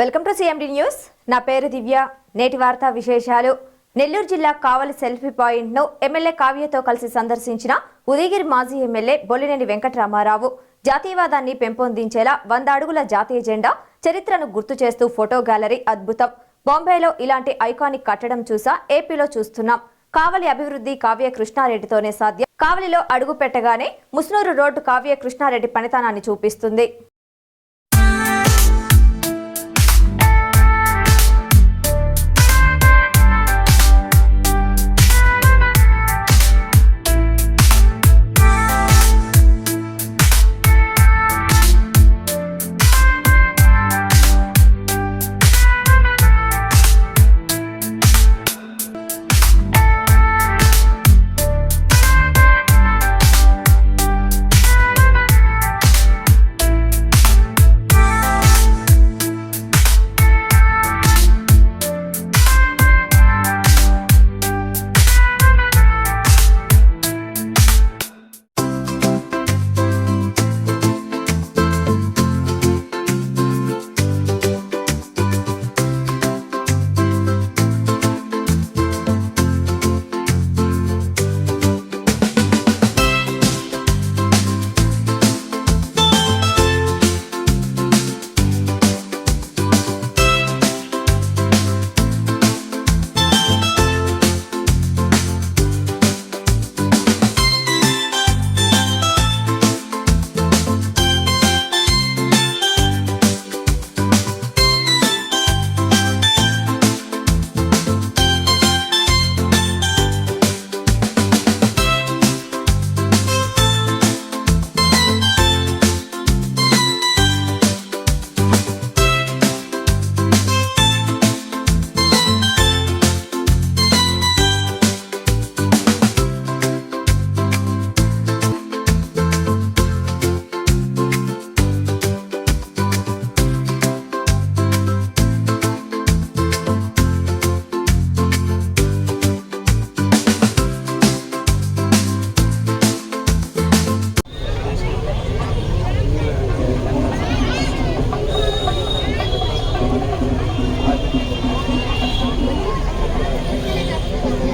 Welcome to CMD news నా పేరు దివ్య. నేటి వార్తా విశేషాలు. నెల్లూరు జిల్లా కావలి సెల్ఫీ పాయింట్ను ఎమ్మెల్యే కావ్యతో కలిసి సందర్శించిన ఉదయగిరి మాజీ ఎమ్మెల్యే బొల్లినేని వెంకటరామారావు జాతీయవాదాన్ని పెంపొందించేలా వంద అడుగుల జాతీయ జెండా చరిత్రను గుర్తు చేస్తూ ఫోటో గ్యాలరీ అద్భుతం. బాంబేలో ఇలాంటి ఐకానిక్ కట్టడం చూసా ఏపీలో చూస్తున్నాం. కావలి అభివృద్ధి కావ్య కృష్ణారెడ్డితోనే సాధ్యం. కావలిలో అడుగు పెట్టగానే ముస్నూరు రోడ్డు కావ్య కృష్ణారెడ్డి పనితనాన్ని చూపిస్తుంది.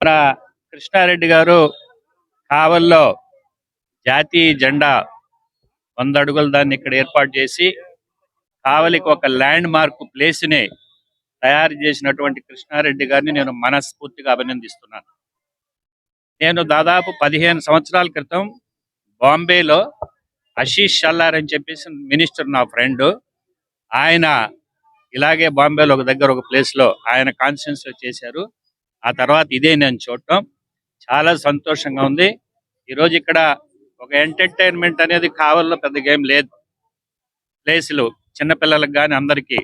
మన కృష్ణారెడ్డి గారు కావల్లో జాతీయ జెండా వంద అడుగులు దాన్ని ఇక్కడ ఏర్పాటు చేసి కావలికి ఒక ల్యాండ్ మార్క్ ప్లేస్ని తయారు చేసినటువంటి కృష్ణారెడ్డి గారిని నేను మనస్ఫూర్తిగా అభినందిస్తున్నాను. నేను దాదాపు పదిహేను సంవత్సరాల క్రితం బాంబేలో ఆశీష్ షల్లార్ అని చెప్పేసి మినిస్టర్ నా ఫ్రెండ్ ఆయన ఇలాగే బాంబేలో ఒక దగ్గర ఒక ప్లేస్లో ఆయన కాన్ఫరెన్స్ చేశారు. ఆ తర్వాత ఇదే నేను చూడటం. చాలా సంతోషంగా ఉంది. ఈరోజు ఇక్కడ ఒక ఎంటర్టైన్మెంట్ అనేది కావాలో పెద్దగా ఏం లేదు. ప్లేసులు చిన్నపిల్లలకు కానీ అందరికీ.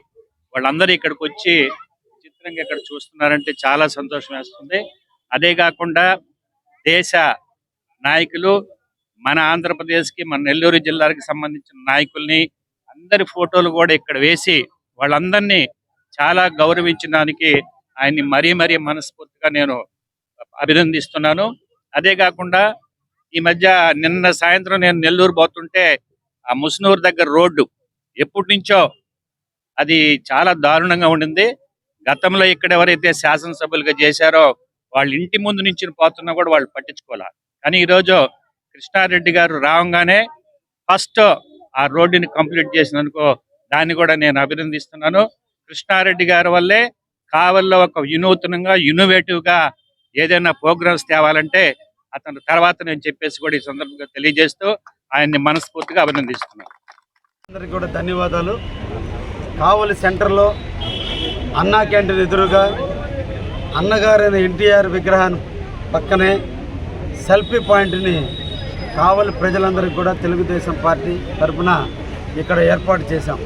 వాళ్ళందరూ ఇక్కడికి వచ్చి చిత్రంగా ఇక్కడ చూస్తున్నారంటే చాలా సంతోషం వేస్తుంది. అదే కాకుండా దేశ నాయకులు మన ఆంధ్రప్రదేశ్కి మన నెల్లూరు జిల్లాకి సంబంధించిన నాయకుల్ని అందరి ఫోటోలు కూడా ఇక్కడ వేసి వాళ్ళందరినీ చాలా గౌరవించడానికి ఆయన్ని మరీ మరీ మనస్ఫూర్తిగా నేను అభినందిస్తున్నాను. అదే కాకుండా ఈ మధ్య నిన్న సాయంత్రం నేను నెల్లూరు పోతుంటే ఆ ముస్నూరు దగ్గర రోడ్డు ఎప్పటి నుంచో అది చాలా దారుణంగా ఉండింది. గతంలో ఇక్కడ ఎవరైతే శాసనసభ్యులుగా చేశారో వాళ్ళ ఇంటి ముందు నుంచి పోతున్నా కూడా వాళ్ళు పట్టించుకోవాలి? కానీ ఈరోజు కృష్ణారెడ్డి గారు రావంగానే ఫస్ట్ ఆ రోడ్డుని కంప్లీట్ చేసినందుకో దాన్ని కూడా నేను అభినందిస్తున్నాను. కృష్ణారెడ్డి గారి వల్లే కావల్లో ఒక వినూతనంగా ఇన్నోవేటివ్గా ఏదైనా ప్రోగ్రామ్స్ తేవాలంటే అతను తర్వాత నేను చెప్పేసి కూడా ఈ సందర్భంగా తెలియజేస్తూ ఆయన్ని మనస్ఫూర్తిగా అభినందిస్తున్నాను. అందరికీ కూడా ధన్యవాదాలు. కావలి సెంటర్లో అన్నా క్యాంటీన్ ఎదురుగా అన్నగారైన ఎన్టీఆర్ విగ్రహాన్ని పక్కనే సెల్ఫీ పాయింట్ని కావలి ప్రజలందరికీ కూడా తెలుగుదేశం పార్టీ తరఫున ఇక్కడ ఏర్పాటు చేశాం.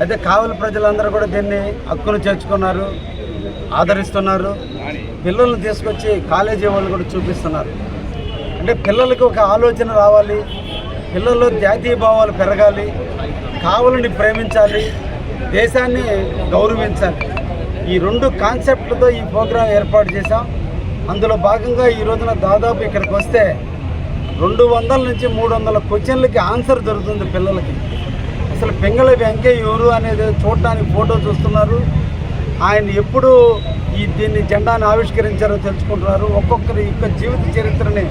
అయితే కావలి ప్రజలందరూ కూడా దీన్ని హక్కును చేర్చుకున్నారు ఆదరిస్తున్నారు. పిల్లల్ని తీసుకొచ్చి కాలేజీ వాళ్ళు కూడా చూపిస్తున్నారు. అంటే పిల్లలకి ఒక ఆలోచన రావాలి పిల్లల్లో జాతీయ భావాలు పెరగాలి కావలిని ప్రేమించాలి దేశాన్ని గౌరవించాలి. ఈ రెండు కాన్సెప్ట్లతో ఈ ప్రోగ్రాం ఏర్పాటు చేశాం. అందులో భాగంగా ఈ రోజున దాదాపు ఇక్కడికి వస్తే రెండు వందల నుంచి మూడు వందల క్వశ్చన్లకి ఆన్సర్ దొరుకుతుంది పిల్లలకి. అసలు పింగళ వెంకయ్య ఎవరు అనేది చూడటానికి ఫోటో చూస్తున్నారు. ఆయన ఎప్పుడు ఈ దీన్ని జెండాను ఆవిష్కరించారో తెలుసుకుంటున్నారు. ఒక్కొక్కరి యొక్క జీవిత చరిత్రని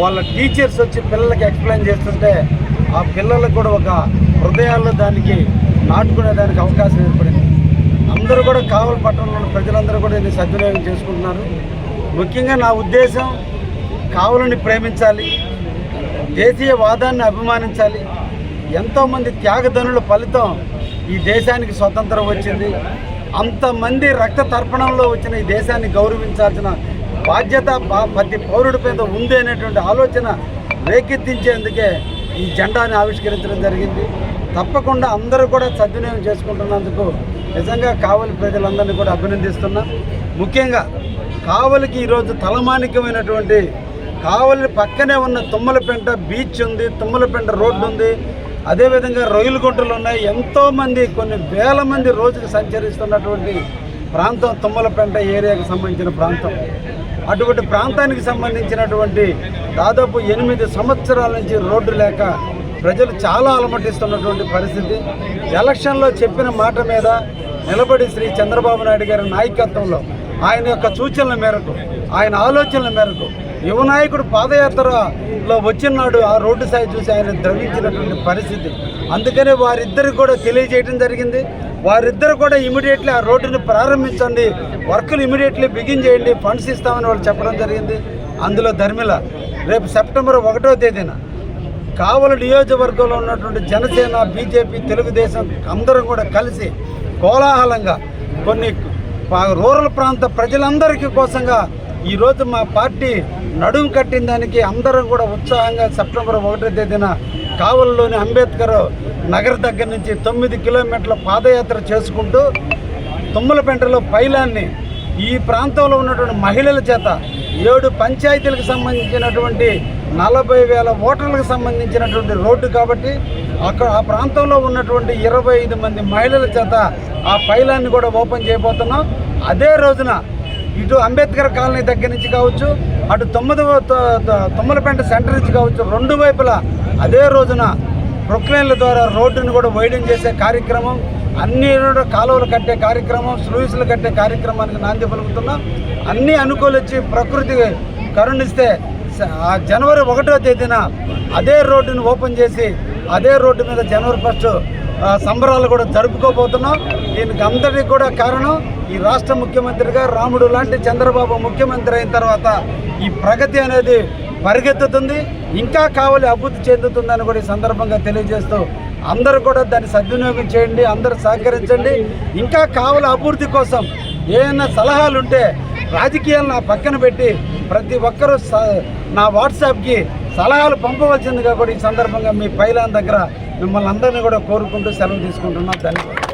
వాళ్ళ టీచర్స్ వచ్చి పిల్లలకి ఎక్స్ప్లెయిన్ చేస్తుంటే ఆ పిల్లలకు కూడా ఒక హృదయాల్లో దానికి నాటుకునే దానికి అవకాశం ఏర్పడింది. అందరూ కూడా కావలి పట్టణంలో ప్రజలందరూ కూడా దీన్ని సద్వినియోగం చేసుకుంటున్నారు. ముఖ్యంగా నా ఉద్దేశం కావులని ప్రేమించాలి దేశీయ వాదాన్ని అభిమానించాలి. ఎంతోమంది త్యాగధనుల ఫలితం ఈ దేశానికి స్వతంత్రం వచ్చింది. అంతమంది రక్త తర్పణంలో వచ్చిన ఈ దేశాన్ని గౌరవించాల్సిన బాధ్యత ప్రతి పౌరుడి మీద ఉంది అనేటువంటి ఆలోచన రేకెత్తించేందుకే ఈ జెండాని ఆవిష్కరించడం జరిగింది. తప్పకుండా అందరూ కూడా సద్వినియోగం చేసుకుంటున్నందుకు నిజంగా కావలి ప్రజలందరినీ కూడా అభినందిస్తున్నా. ముఖ్యంగా కావలికి ఈరోజు తలమానికమైనటువంటి కావలి పక్కనే ఉన్న తుమ్మలపెంట బీచ్ ఉంది తుమ్మలపెంట రోడ్డు ఉంది. అదేవిధంగా రొయ్యల గుంటలు ఉన్నాయి. ఎంతోమంది కొన్ని వేల మంది రోజుకు సంచరిస్తున్నటువంటి ప్రాంతం తుమ్మలపెంట ఏరియాకు సంబంధించిన ప్రాంతం. అటువంటి ప్రాంతానికి సంబంధించినటువంటి దాదాపు ఎనిమిది సంవత్సరాల నుంచి రోడ్డు లేక ప్రజలు చాలా అలమటిస్తున్నటువంటి పరిస్థితి. ఎలక్షన్లో చెప్పిన మాట మీద నిలబడి శ్రీ చంద్రబాబు నాయుడు గారి నాయకత్వంలో ఆయన యొక్క సూచనల మేరకు ఆయన ఆలోచనల మేరకు యువ నాయకుడు పాదయాత్రలో వచ్చినాడు. ఆ రోడ్డు సైడ్ చూసి ఆయన ద్రవించినటువంటి పరిస్థితి. అందుకనే వారిద్దరికి కూడా తెలియజేయడం జరిగింది. వారిద్దరు కూడా ఇమీడియట్లీ ఆ రోడ్డుని ప్రారంభించండి. వర్కులు ఇమీడియట్లీ బిగిన్ చేయండి. ఫండ్స్ ఇస్తామని వాళ్ళు చెప్పడం జరిగింది. అందులో ధర్మిల రేపు సెప్టెంబర్ ఒకటో తేదీన కావల నియోజకవర్గంలో ఉన్నటువంటి జనసేన బీజేపీ తెలుగుదేశం అందరం కూడా కలిసి కోలాహలంగా కొన్ని రూరల్ ప్రాంత ప్రజలందరికీ కోసంగా ఈరోజు మా పార్టీ నడుము కట్టిన దానికి అందరం కూడా ఉత్సాహంగా సెప్టెంబర్ ఒకటో తేదీన కావలిలోని అంబేద్కర్ నగర్ దగ్గర నుంచి తొమ్మిది కిలోమీటర్ల పాదయాత్ర చేసుకుంటూ తుమ్మలపెంటలో పైలాన్ని ఈ ప్రాంతంలో ఉన్నటువంటి మహిళల చేత ఏడు పంచాయతీలకు సంబంధించినటువంటి నలభై వేల ఓటర్లకు సంబంధించినటువంటి రోడ్డు కాబట్టి అక్కడ ఆ ప్రాంతంలో ఉన్నటువంటి ఇరవై ఐదు మంది మహిళల చేత ఆ పైలాన్ని కూడా ఓపెన్ చేయబోతున్నాం. అదే రోజున ఇటు అంబేద్కర్ కాలనీ దగ్గర నుంచి కావచ్చు అటు తొమ్మిదవ తొమ్మలపేట సెంటర్ నుంచి కావచ్చు రెండు వైపులా అదే రోజున ప్రొక్లైన్ల ద్వారా రోడ్డును కూడా వైడింగ్ చేసే కార్యక్రమం అన్ని కూడా కాలువలు కట్టే కార్యక్రమం స్లూయిస్లు కట్టే కార్యక్రమానికి నాంది పలుకుతున్నాం. అన్నీ అనుకూలించి ప్రకృతి కరుణిస్తే జనవరి ఒకటో తేదీన అదే రోడ్డును ఓపెన్ చేసి అదే రోడ్డు మీద జనవరి ఫస్ట్ సంబరాలు కూడా జరుపుకోబోతున్నాం. దీనికి అందరికీ కూడా కారణం ఈ రాష్ట్ర ముఖ్యమంత్రిగా రాముడు లాంటి చంద్రబాబు ముఖ్యమంత్రి అయిన తర్వాత ఈ ప్రగతి అనేది పరిగెత్తుతుంది ఇంకా కావాలి అభివృద్ధి చెందుతుందని కూడా ఈ సందర్భంగా తెలియజేస్తూ అందరూ కూడా దాన్ని సద్వినియోగం చేయండి అందరూ సహకరించండి. ఇంకా కావాలి అభివృద్ధి కోసం ఏమైనా సలహాలు ఉంటే రాజకీయాలు నా పక్కన పెట్టి ప్రతి ఒక్కరూ నా వాట్సాప్కి సలహాలు పంపవలసిందిగా కూడా ఈ సందర్భంగా మీ పైలాన్ దగ్గర మిమ్మల్ని అందరినీ కూడా కోరుకుంటూ సెలవు తీసుకుంటున్నాం. ధన్యవాదాలు.